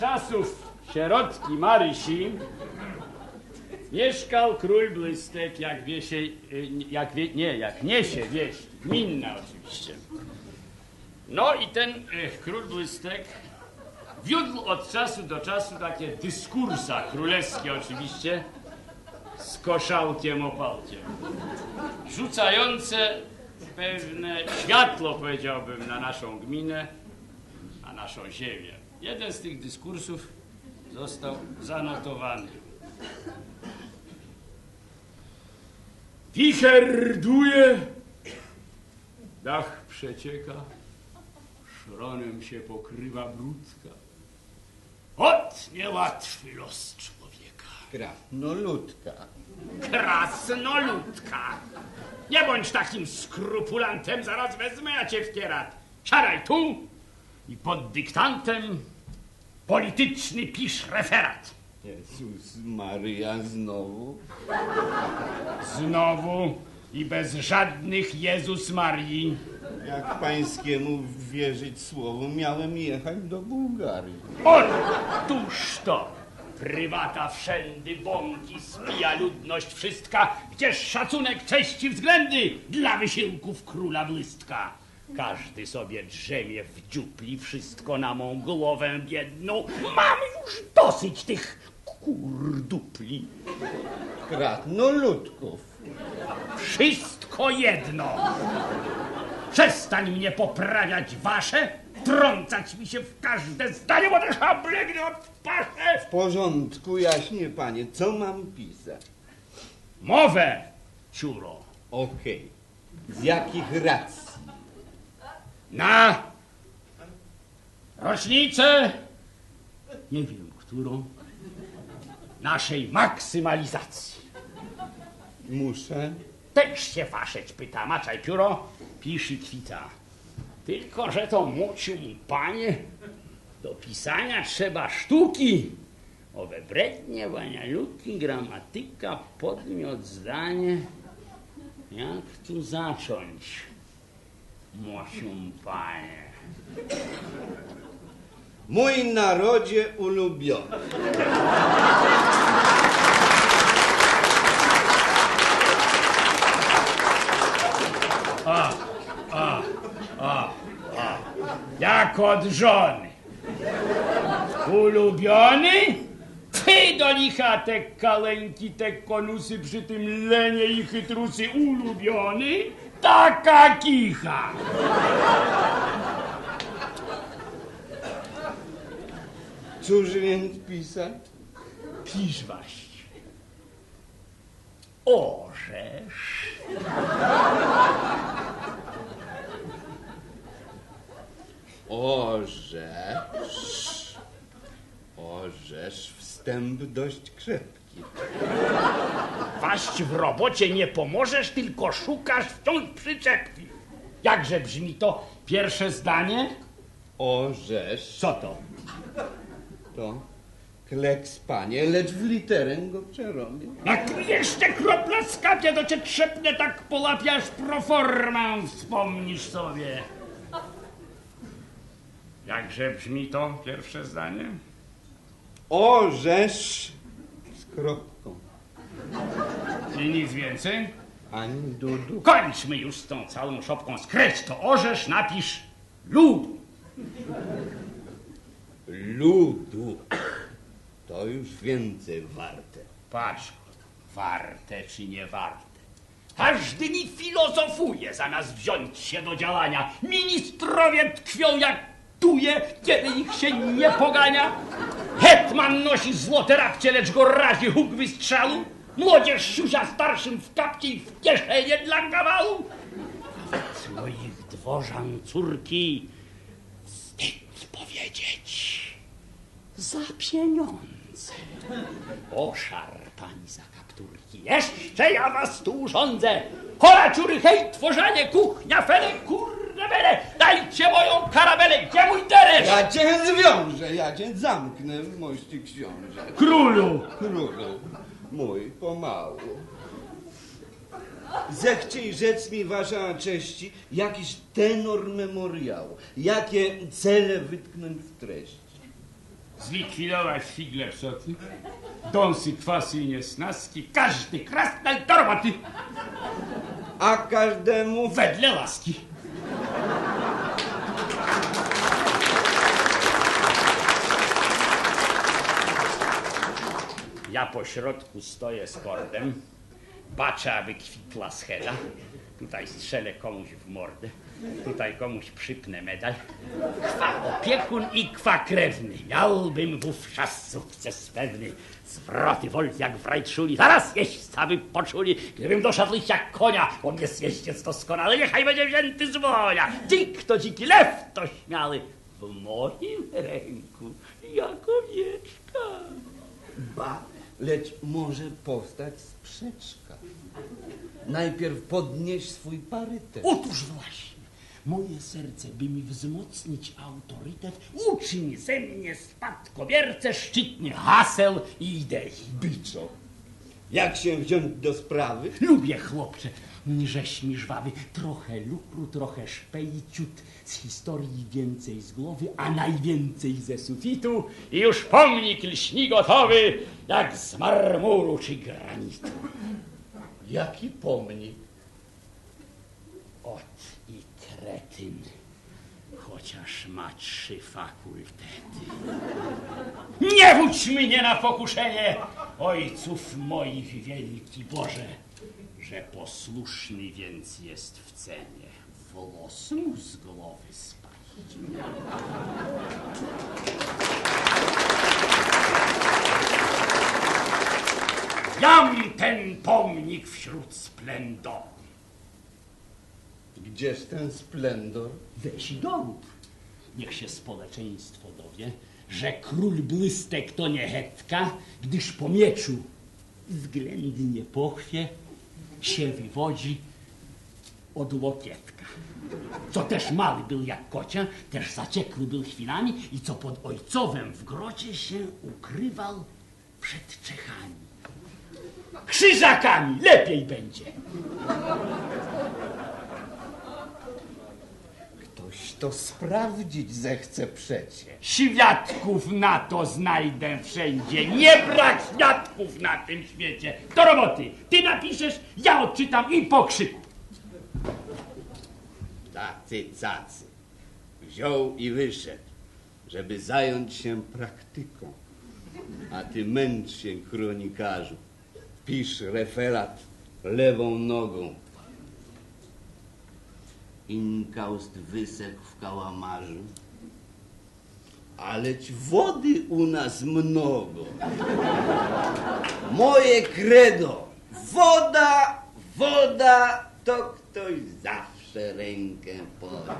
czasów sierotki Marysi mieszkał król Blystek, jak wiesie, y, jak wie, nie, jak niesie wieś, gminna oczywiście. No i ten y, król Blystek wiódł od czasu do czasu takie dyskursa królewskie oczywiście z koszałkiem opałkiem, rzucające pewne światło, powiedziałbym, na naszą gminę, na naszą ziemię. Jeden z tych dyskursów został zanotowany. Wicher duje, dach przecieka, szronem się pokrywa brudka. Ot niełatwy los człowieka. Krasnoludka. Krasnoludka. Nie bądź takim skrupulantem, zaraz wezmę ja cię w kierat. Siadaj tu i pod dyktantem polityczny pisz referat. Jezus Maria znowu. Znowu i bez żadnych Jezus Marii. Jak pańskiemu wierzyć słowu, miałem jechać do Bułgarii. Otóż to! Prywata wszędy, bąki, spija ludność wszystka, gdzież szacunek, cześć i względy dla wysiłków króla błystka. Każdy sobie drzemie w dziupli, wszystko na mą głowę biedną. Mam już dosyć tych kurdupli. Krasnoludków. Wszystko jedno. Przestań mnie poprawiać wasze, trącać mi się w każde zdanie, bo też oblegnie od pasze. W porządku, jaśnie panie, co mam pisać? Mowę, ciuro. Okej. Z jakich racji? Na rocznicę, nie wiem którą, naszej maksymalizacji. Muszę. Też się faszeć pyta, maczaj pióro, pisz i kwita. Tylko, że to muciu panie, do pisania trzeba sztuki. Owe brednie, wanialuki, gramatyka, podmiot, zdanie. Jak tu zacząć, mociu panie? Mój narodzie ulubiony. Jak od żony. Ulubiony? Ty do licha te kaleńki, te konusy przy tym lenie i chytrusy ulubiony? Taka kicha. Cóż więc pisać? Pisz waść. Orzesz. Orzesz. Orzesz wstęp dość krzepki. Waść w robocie nie pomożesz, tylko szukasz wciąż przyczepki. Jakże brzmi to pierwsze zdanie? Orzesz. Co to? To kleks panie, lecz w literę go przerobię. Jak jeszcze kropla skapie, to cię trzepnę tak polapiasz proformę, wspomnisz sobie. Jakże brzmi to pierwsze zdanie? Orzesz z kropką. I nic więcej? Ani dudu. Kończmy już z tą całą szopką. Skreś to orzesz, napisz ludu. Ludu. To już więcej warte. Patrz, warte czy nie warte. Każdy mi filozofuje, zamiast wziąć się do działania. Ministrowie tkwią jak tuje, kiedy ich się nie pogania. Hetman nosi złote rapcie, lecz go razi huk wystrzału. Młodzież siuzia starszym w kapcie i w kieszenie dla kawału. Wobec moich dworzan córki wstyd powiedzieć za pieniądze. Oszarpani za kapturki. Jeszcze ja was tu urządzę. Chora ciury, hej, tworzenie, kuchnia, fele, kurde bele. Dajcie moją karabelę, gdzie mój deresz? Ja cię zwiążę, ja cię zamknę mości książę. Królu. Królu mój, pomału. Zechciej rzec mi, wasza cześci, jakiś tenor memoriału, jakie cele wytknąć w treści. Zlikwidować figle psoty, dąsy, kwasy i niesnaski, każdy krasnal do roboty, A każdemu wedle łaski. Ja po środku stoję z kordem, baczę, aby kwitła scheda. Tutaj strzelę komuś w mordę, tutaj komuś przypnę medal. Kwa opiekun i kwa krewny, miałbym wówczas sukces pewny. Zwroty wolt jak w rajczuli, zaraz jeźdźca by poczuli, gdybym doszedł jak konia. On jest jeździec doskonały, niechaj będzie wzięty z woja. Dzik to dziki, lew to śmiały, w moim ręku jako wieczka. Ba, lecz może powstać sprzeczka. Najpierw podnieś swój parytet. Otóż właśnie, moje serce, by mi wzmocnić autorytet, uczyń ze mnie spadkobiercę szczytnie haseł i idei. Biczo, jak się wziąć do sprawy? Lubię, chłopcze, żeś mi żwawy, trochę lukru, trochę szpejciut, z historii więcej z głowy, a najwięcej ze sufitu i już pomnik lśni gotowy, jak z marmuru czy granitu. Jaki pomnik? Ot i kretyn, chociaż ma trzy fakultety. Nie wódź mnie na pokuszenie ojców moich wielki Boże, że posłuszny więc jest w cenie włos mu z głowy spaść. Jam ten pomnik wśród splendoru. Gdzież ten splendor? Weź dorób. Niech się społeczeństwo dowie, że król błystek to nie hetka, gdyż po mieczu względnie pochwie się wywodzi od łokietka. Co też mały był jak kocia, też zaciekły był chwilami i co pod ojcowem w grocie się ukrywał przed Czechami. Krzyżakami lepiej będzie. Ktoś to sprawdzić zechce przecie. Świadków na to znajdę wszędzie. Nie brak świadków na tym świecie. Do roboty. Ty napiszesz, ja odczytam i pokrzyk. Tacy cacy. Wziął i wyszedł, żeby zająć się praktyką. A ty męcz się, kronikarzu. Pisz referat lewą nogą. Inkaust wysechł w kałamarzu. Aleć wody u nas mnogo. Moje credo. Woda, woda, to ktoś zawsze rękę poda.